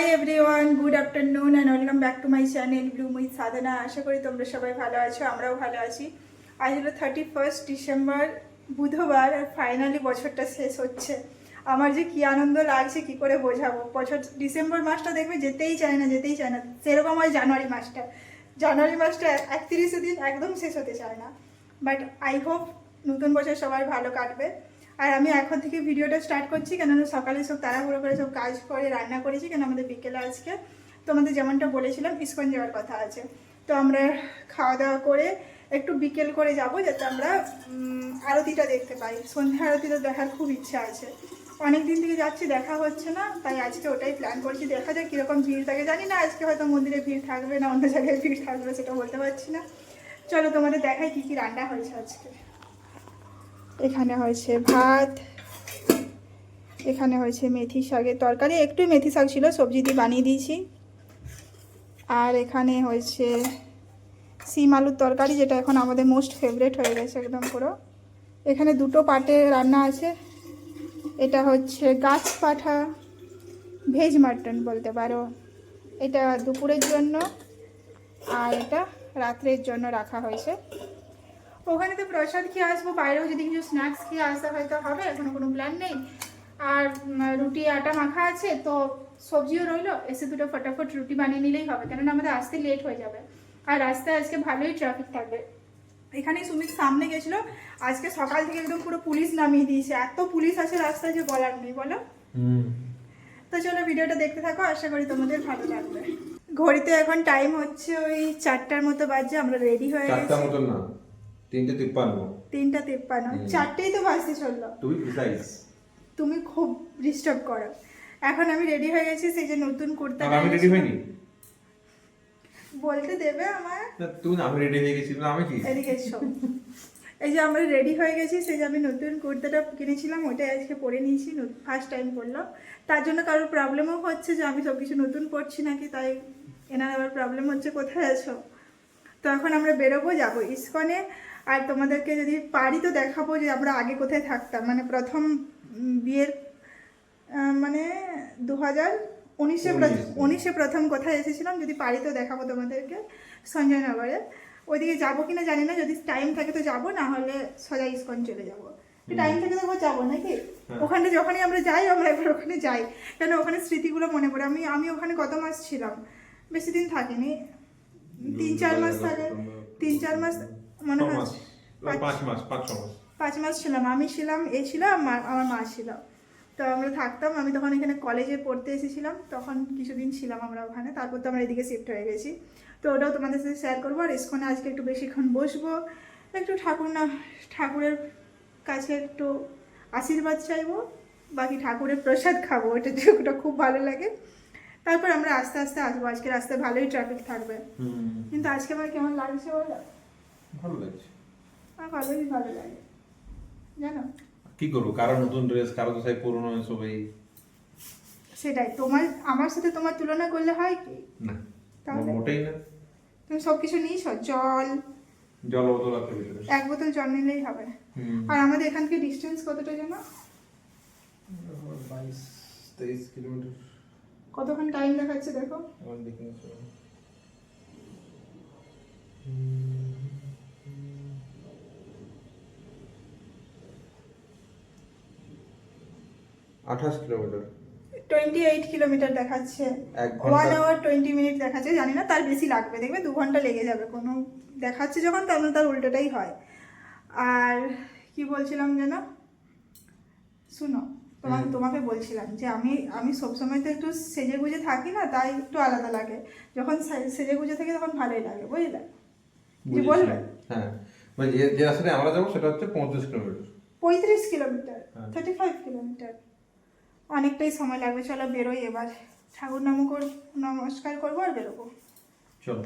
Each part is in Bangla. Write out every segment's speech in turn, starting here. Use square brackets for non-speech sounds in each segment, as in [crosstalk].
Hi everyone good afternoon and welcome back to my channel blue with Sadhana আশা করি তোমরা সবাই ভালো আছো, আমরাও ভালো আছি। আজ হলো থার্টি ফার্স্ট ডিসেম্বর বুধবার আর ফাইনালি বছরটা শেষ হচ্ছে। আমার যে কী আনন্দ লাগছে, কি করে বোঝাবো? বছর ডিসেম্বর মাসটা দেখবে যেতেই চায় না, যেতেই চায় না। সেরকম হয় জানুয়ারি মাসটা। জানুয়ারি মাসটা একত্রিশে দিন একদম শেষ হতে চায় না। বাট আই হোপ নতুন বছর সবার ভালো কাটবে। আর আমি এখন থেকে ভিডিওটা স্টার্ট করছি, কেননা সকালে সব তাড়াহুড়ো করে সব কাজ করে রান্না করেছি কেন আমাদের বিকেলে আজকে তোমাদের যেমনটা বলেছিলাম, ইস্কন যাওয়ার কথা আছে। তো আমরা খাওয়া দাওয়া করে একটু বিকেল করে যাব, যাতে আমরা আরতিটা দেখতে পাই। সন্ধ্যা আরতিটা দেখার খুব ইচ্ছা আছে। অনেক দিন থেকে যাচ্ছি, দেখা হচ্ছে না, তাই আজকে ওটাই প্ল্যান করছি, দেখা যাক কীরকম ভিড় থাকে। জানি না আজকে হয়তো মন্দিরে ভিড় থাকবে না, অন্য জায়গায় ভিড় থাকবে, সেটা বলতে পারছি না। চলো তোমাদের দেখাই কী কী রান্না হয়েছে আজকে। এখানে হয়েছে ভাত, এখানে হয়েছে মেথি শাকের তরকারি একটু মেথি শাক ছিল, সবজি দিয়ে বানিয়ে দিয়েছি। আর এখানে হয়েছে সিম আলুর তরকারি, যেটা এখন আমাদের মোস্ট ফেভারেট হয়ে গেছে একদম পুরো। এখানে দুটো পাটে রান্না আছে, এটা হচ্ছে গাছ পাঠা ভেজ মাটন বলতে পারো। এটা দুপুরের জন্য, আর এটা রাত্রের জন্য রাখা হয়েছে। ওখানে তো প্রসাদ খেয়ে আসব বাইরেও যদি কিছু স্ন্যাক্স খেয়ে আসতে হয়তো হবে এখনও কোনো প্ল্যান নেই। আর রুটি আটা মাখা আছে তো সবজিও রইল এসে দুটো ফটাফট রুটি বানিয়ে নিলেই হবে কেননা আমাদের আসতে লেট হয়ে যাবে। আর রাস্তায় আজকে ভালোই ট্রাফিক থাকবে। এখানে সুমিত সামনে গেছিল আজকে সকাল থেকে একদম পুরো পুলিশ নামিয়ে দিয়েছে এত পুলিশ আছে রাস্তায় যে বলার নেই বলো। তো চলো ভিডিওটা দেখতে থাকো আশা করি তোমাদের ভালো লাগবে। ঘড়িতে এখন টাইম হচ্ছে ওই চারটার মতো বাজছে আমরা রেডি হয়ে গেছি। না। তিনটে তিপ্পান্ন। তিনটা তেপ্পান্ন। চারটেই তো বাজতে চলল। তুমি প্রিসাইজ তুমি খুব ডিস্টার্ব করো। এখন আমি রেডি হয়ে গেছি সেই যে নতুন কুর্তা আমি রেডি হইনি বলতে দেবে আমার তুই আমি রেডি হয়ে গেছি আমি কি? এদিকে এই যে আমরা রেডি হয়ে গেছি সেই যে আমি নতুন কুর্তাটা কিনেছিলাম ওটাই আজকে পরে নিয়েছি ফার্স্ট টাইম পরলাম। তার জন্য কারোর প্রবলেমও হচ্ছে যে আমি সব কিছু নতুন পরছি নাকি তাই এনার আবার প্রবলেম হচ্ছে কোথায় আছো? তো এখন আমরা বেরোবো যাব ইস্কনে। আর তোমাদেরকে যদি পারি তো দেখাবো যে আমরা আগে কোথায় থাকতাম। মানে প্রথম বিয়ের মানে দু হাজার উনিশে উনিশ। প্রথম কোথায় এসেছিলাম যদি পারি তো দেখাবো তোমাদেরকে সঞ্জয়নগরে ওইদিকে যাব কিনা জানি না যদি টাইম থাকে তো যাব না হলে সোজা ইস্কন চলে যাব। টাইম থাকে তো যাব নাকি? হ্যাঁ। ওখানে যখনই আমরা যাই আমরা একবার ওখানে যাই। কেন ওখানে স্মৃতিগুলো মনে পড়ে। আমি আমি ওখানে কত মাস ছিলাম? বেশি দিন থাকিনি। তিন চার মাস থাকে তিন চার মাস মনে হয় পাঁচ মাস পাঁচ মাস। পাঁচ মাস ছিলাম। আমি ছিলাম এ ছিলাম মা- আমার মা ছিল। তো আমরা থাকতাম আমি তখন এখানে কলেজে পড়তে এসেছিলাম। তখন কিছুদিন ছিলাম আমরা ওখানে তারপর তো আমরা এদিকে শিফট হয়ে গেছি। তো ওটাও তোমাদের সাথে শেয়ার করব আর ইস্কনে আজকে একটু বেশিক্ষণ বসবো। একটু ঠাকুর না ঠাকুরের কাছে একটু আশীর্বাদ চাইব বাকি ঠাকুরের প্রসাদ খাব এটা ওটা খুব ভালো লাগে। তারপর আমরা আস্তে আস্তে আসব। আজকে রাস্তায় ভালোই ট্রাফিক থাকবে। কিন্তু আজকে আমার কেমন লাগছে বলো? ভালো লাগছে। আমার ভালোই ভালো লাগে। জানো? কি করব? কারও নতুন ড্রেস কারও তো সেই পুরনো সবাই। সেটাই। তোমার আমার সাথে তোমার তুলনা করলে হয় কি? না তাহলে? মোটেই না। তুমি সব কিছু নিয়েছ? জল? জল বোতল এক বোতল জল নিলেই হবে। আর আমাদের এখান থেকে ডিস্টেন্স কতটা যেন বাইশ তেইশ কিলোমিটার। কতক্ষণ টাইম দেখাচ্ছে দেখো। দেখে আঠাশ কিলোমিটার। টোয়েন্টি এইট কিলোমিটার দেখাচ্ছে। ওয়ান আওয়ার টোয়েন্টি মিনিট দেখাচ্ছে জানি না তার বেশি লাগবে দেখবে দু ঘণ্টা লেগে যাবে কোনো দেখাচ্ছে যখন তার মানে তার উল্টোটাই হয়। আর কি বলছিলাম যেন? শুনো তোমাকে তোমাকে বলছিলাম যে আমি আমি সবসময় তো একটু সেজে গুজে থাকি না তাই একটু আলাদা লাগে। যখন সেজে গুজে থাকি তখন ভালোই লাগে বুঝলে? কি বলবে? হ্যাঁ। মানে যে যে রাস্তায় আমরা যাব সেটা হচ্ছে পঁয়ত্রিশ কিলোমিটার। পঁয়ত্রিশ কিলোমিটার হ্যাঁ। Thirty five kilometre. অনেকটাই সময় লাগবে চলো বেরোই এবার। ঠাকুর নাম নমস্কার করব আর বেরোবো। চলো।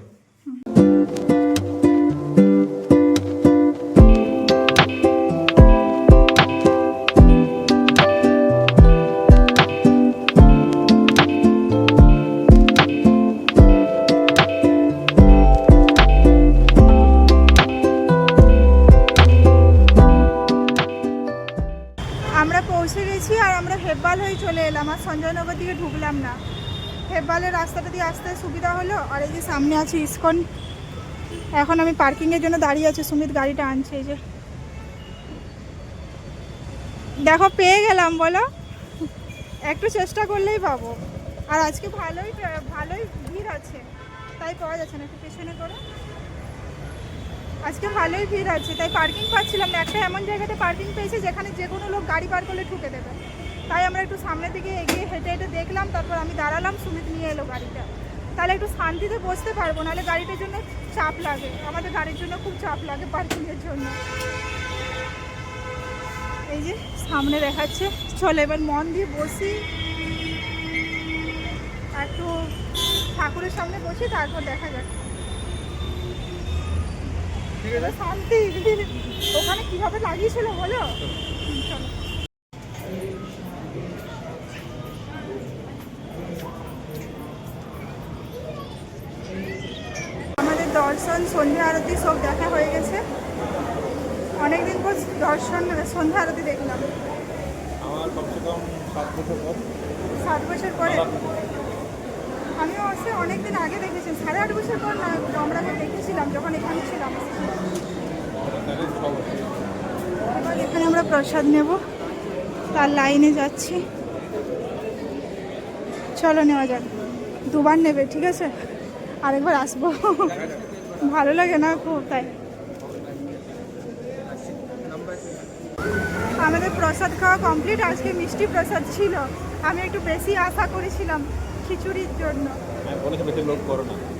হয়ে চলে এলাম আর সঞ্জয়নগর দিকে ঢুকলাম না। হেব্বালের রাস্তাটা দিয়ে আসতে সুবিধা হলো আর এই যে সামনে আছে ইস্কন। এখন আমি পার্কিংয়ের জন্য দাঁড়িয়ে আছি, সুমিত গাড়িটা আনছে এই যে। দেখো, পেয়ে গেলাম, বলো? একটু চেষ্টা করলেই পাবো। আর আজকে ভালোই ভালোই ভিড় আছে। তাই পাওয়া যাচ্ছে না, একটু পেছনে করো। আজকে ভালোই ভিড় আছে, তাই পার্কিং পাচ্ছিলাম না। একটা এমন জায়গাতে পার্কিং পেয়েছি যেখানে যে কোনো লোক গাড়ি পার করলে ঢুকে দেবে। তাই আমরা একটু সামনের দিকে এগিয়ে হেঁটে হেঁটে দেখলাম তারপর আমি দাঁড়ালাম সুমিত নিয়ে এলো গাড়িটা। তাহলে একটু শান্তিতে বসতে পারব নাহলে গাড়িটার জন্য চাপ লাগে। আমাদের গাড়ির জন্য খুব চাপ লাগে পার্কিংয়ের জন্য। এই যে সামনে দেখাচ্ছে চলে এবার মন দিয়ে বসি। একটু ঠাকুরের সামনে বসি তারপর দেখা যাক। শান্তি। ওখানে কীভাবে লাগিয়েছিল বলো? সন্ধ্যা আরতি সব দেখা হয়ে গেছে। অনেকদিন পর দর্শন সন্ধ্যা আরতি দেখলাম। আমার কমসে কম সাত বছর পর। সাত বছর পরে? আমি অবশ্য অনেকদিন আগে দেখেছি সাড়ে আট বছর পর না আমরা দেখেছিলাম যখন এখানে ছিলাম। এবার এখানে আমরা প্রসাদ নেব। তার লাইনে যাচ্ছি। চলো নেওয়া যাক। দুবার নেবে ঠিক আছে? আরেকবার আসব। ভালো লাগে না খুব তাই। আমাদের প্রসাদ খাওয়া কমপ্লিট আজকে মিষ্টি প্রসাদ ছিল। আমি একটু বেশি আশা করেছিলাম খিচুড়ির জন্য।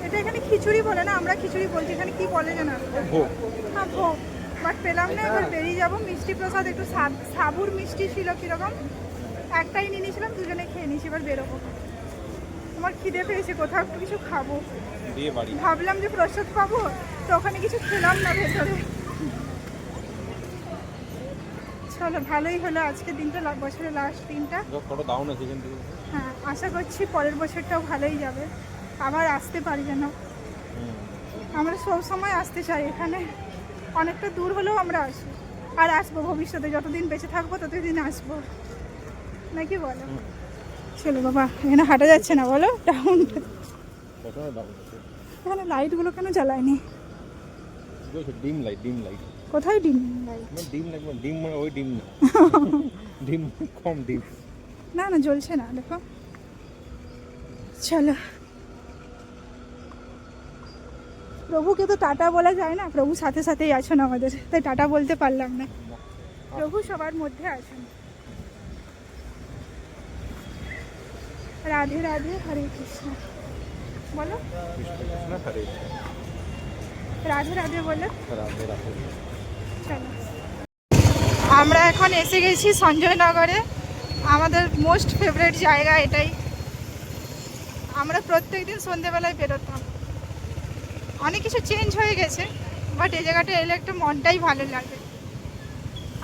এটা এখানে খিচুড়ি বলে না আমরা খিচুড়ি বলছি এখানে কি বলে জানা হ্যাঁ ভোগ। বাট পেলাম না এবার বেরিয়ে যাব। মিষ্টি প্রসাদ একটু সাবুর মিষ্টি ছিল কীরকম? একটাই নিয়ে নিয়েছিলাম দুজনে খেয়ে নিয়েছি এবার বেরোবো। আমার খিদে পেয়েছে কোথাও একটু কিছু খাব। দিয়ে বাড়ি। ভাবলাম যে প্রসাদ পাবো তো ওখানে কিছু খেলাম না ভেতরে। চলো ভালোই হলো। আজকে দিনটা বছরের লাস্ট দিনটা। ফটো দাও না সেখান থেকে। হ্যাঁ আশা করছি পরের বছরটাও ভালোই যাবে। আবার আসতে পারি যেন। আমরা সব সময় আসতে চাই এখানে। অনেকটা দূর হলেও আমরা আসি। আর আসব ভবিষ্যতে। যতদিন বেঁচে থাকব ততদিন আসব। নাকি বলো? চলো বাবা এখানে হাঁটা যাচ্ছে না বলো? দাও এখানে লাইটগুলো কেন জ্বালায়নি? ডিম লাইট ডিম লাইট কোথায় ডিম? লাইট মানে ডিম লাগবে ডিম মানে ওই ডিম না। [laughs] ডিম কম ডিম। না না জ্বলছে না দেখো। চলো। প্রভুকে তো টাটা বলা যায় না প্রভু সাথে সাথেই আছেন আমাদের। তাই টাটা বলতে পারলাম না। প্রভু সবার মধ্যে আছেন। রাধে রাধে হরে কৃষ্ণ। বলো। কৃষ্ণ কৃষ্ণ। হরে রাধে রাধে বলো। রাধে রাধে। চলো। আমরা এখন এসে গেছি সঞ্জয়নগরে। আমাদের মোস্ট ফেভারিট জায়গা এটাই। আমরা প্রত্যেক দিন সন্ধেবেলায় বেরোতাম। অনেক কিছু চেঞ্জ হয়ে গেছে বাট এই জায়গাটা এলে একটা মনটাই ভালো লাগে।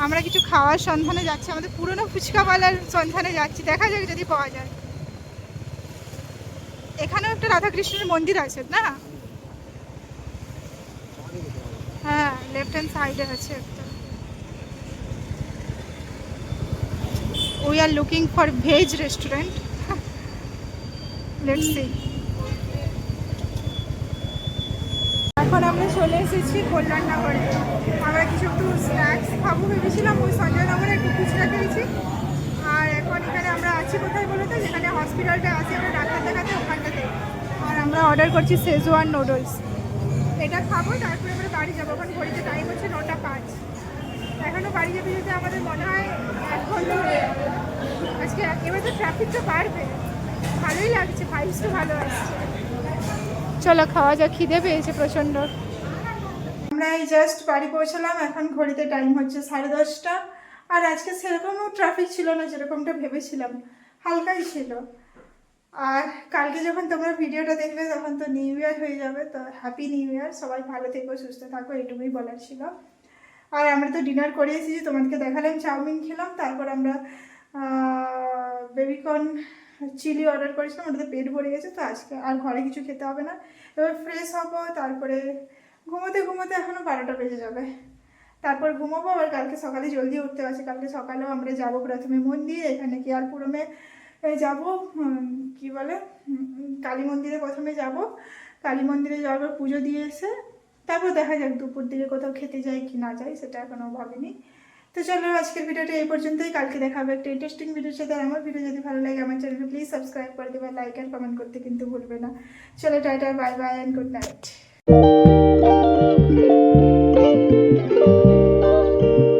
আমরা কিছু খাওয়ার সন্ধানে যাচ্ছি আমাদের পুরনো ফুচকাওয়ালার সন্ধানে যাচ্ছি। দেখা যাক যদি পাওয়া যায়। এখানেও একটা রাধাকৃষ্ণের মন্দির আছে, না? হ্যাঁ লেফট হ্যান্ড সাইডে আছে একটা। We are looking for veg restaurant let's see এখন আমরা চলে এসেছি কল্যাণনগরে। আমরা কিছু একটু স্ন্যাক্স খাব ভেবেছিলাম, ওই সঞ্জয়নগরে একটু খুচরা খেয়েছি। এখন এখানে আমরা আছি কোথায় বলো তো? যেখানে হসপিটালটা আছে, আমরা ডাক্তার দেখাতে ওখানটাতে। আর আমরা অর্ডার করছি সেজওয়ান নুডলস এটা খাব, তারপরে আমরা বাড়ি যাব। এখন ঘড়িতে টাইম হচ্ছে নটা পাঁচ। এখনও বাড়ি যেতে যেতে আমাদের মনে হয় যাবে। আজকে এবার তো ট্রাফিকটা বাড়বে। ভালোই লাগছে ভাইবসটা ভালো আসছে। চলো, খাওয়া যাক, খিদে পেয়েছে প্রচণ্ড। আমরা এই জাস্ট বাড়ি পৌঁছলাম। এখন ঘড়িতে টাইম হচ্ছে সাড়ে দশটা। আর আজকে সেরকমও ট্রাফিক ছিল না যেরকমটা ভেবেছিলাম, হালকাই ছিল। আর কালকে যখন তোমরা ভিডিওটা দেখবে তখন তো নিউ ইয়ার হয়ে যাবে, তো হ্যাপি নিউ ইয়ার সবাই ভালো থেকো, সুস্থ থাকো এটুকুই বলার ছিল। আর আমরা তো ডিনার করে এসেছি তোমাদেরকে দেখালাম, চাউমিন খেলাম, তারপর আমরা বেবিকর্ন চিলি অর্ডার করেছিলাম, ওটাতে পেট ভরে গেছে, তো আজকে আর ঘরে কিছু খেতে হবে না। এবার ফ্রেশ হব, তারপরে ঘুমোতে ঘুমোতে এখনও বারোটা বেজে যাবে। তারপর ঘুমোবো আর কালকে সকালে জলদি উঠতে আছে কালকে সকালেও আমরা যাব প্রথমে মন্দির, এখানে কেয়ারপুরমে এই যাব কি বলে কালী মন্দিরে প্রথমে যাব। কালী মন্দিরে যাওয়ার পর পুজো দিয়ে এসে তারপর দেখা যাক দুপুর দিকে কোথাও খেতে যাই কি না যাই সেটা এখনও ভাবিনি। তো চলো আজকের ভিডিওটা এই পর্যন্তই। কালকে দেখা হবে একটা ইন্টারেস্টিং ভিডিওর সাথে। আমার ভিডিও যদি ভালো লাগে, আমার চ্যানেলকে প্লিজ সাবস্ক্রাইব করে দেবে। লাইক আর কমেন্ট করতে কিন্তু ভুলবে না। চলো tata bye bye and good night